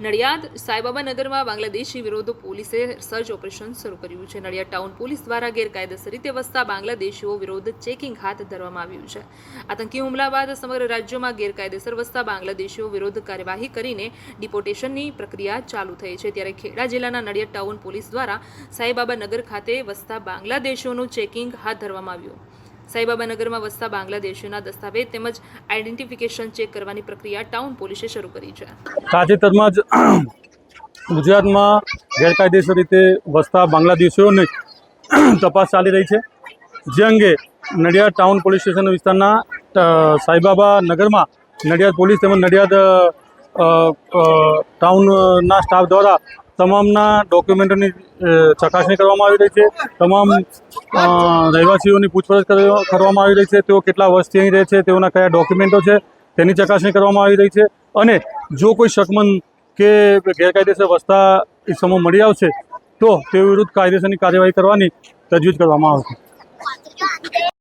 નડિયાદ સાંઈબાબા નગરમાં બાંગ્લાદેશી વિરોધ પોલીસે સર્ચ ઓપરેશન શરૂ કર્યું છે. નડિયાદ ટાઉન પોલીસ દ્વારા ગેરકાયદેસર રીતે વસતા બાંગ્લાદેશીઓ વિરોધ ચેકિંગ હાથ ધરવામાં આવ્યું છે. આતંકી હુમલા બાદ સમગ્ર રાજ્યમાં ગેરકાયદેસર વસતા બાંગ્લાદેશીઓ વિરોધ કાર્યવાહી કરીને ડિપોટેશનની પ્રક્રિયા ચાલુ થઈ છે. ત્યારે ખેડા જિલ્લાના નડિયાદ ટાઉન પોલીસ દ્વારા સાંઈબાબા નગર ખાતે વસતા બાંગ્લાદેશીઓનું ચેકિંગ હાથ ધરવામાં આવ્યું. સાંઈબાબા નગરમાં વસતા બાંગ્લાદેશીઓના દસ્તાવેજ તેમજ આઈડેન્ટિફિકેશન ચેક કરવાની પ્રક્રિયા ટાઉન પોલીસે શરૂ કરી છે. તાજેતરમાં જ ગુજરાતમાં ગેરકાયદેસર રીતે વસતા બાંગ્લાદેશીઓને તપાસ ચાલી રહી છે. જે અંગે નડિયાદ ટાઉન પોલીસ સ્ટેશન વિસ્તારના સાઈબાબા નગરમાં નડિયાદ પોલીસ તેમજ નડિયાદ ટાઉનના સ્ટાફ દ્વારા તમામના ડોક્યુમેન્ટોની ચકાસણી કરવામાં આવી રહી છે. તમામ રહેવાસીઓની પૂછપરછ કરવામાં આવી રહી છે. તેઓ કેટલા વર્ષથી અહીં રહે છે, તેઓના કયા ડોક્યુમેન્ટો છે, તેની ચકાસણી કરવામાં આવી રહી છે. અને જો કોઈ શકમંદ કે ગેરકાયદેસર વસતા ઇસમો મળી આવશે, તો તે વિરુદ્ધ કાયદેસરની કાર્યવાહી કરવાની તજવીજ કરવામાં આવશે.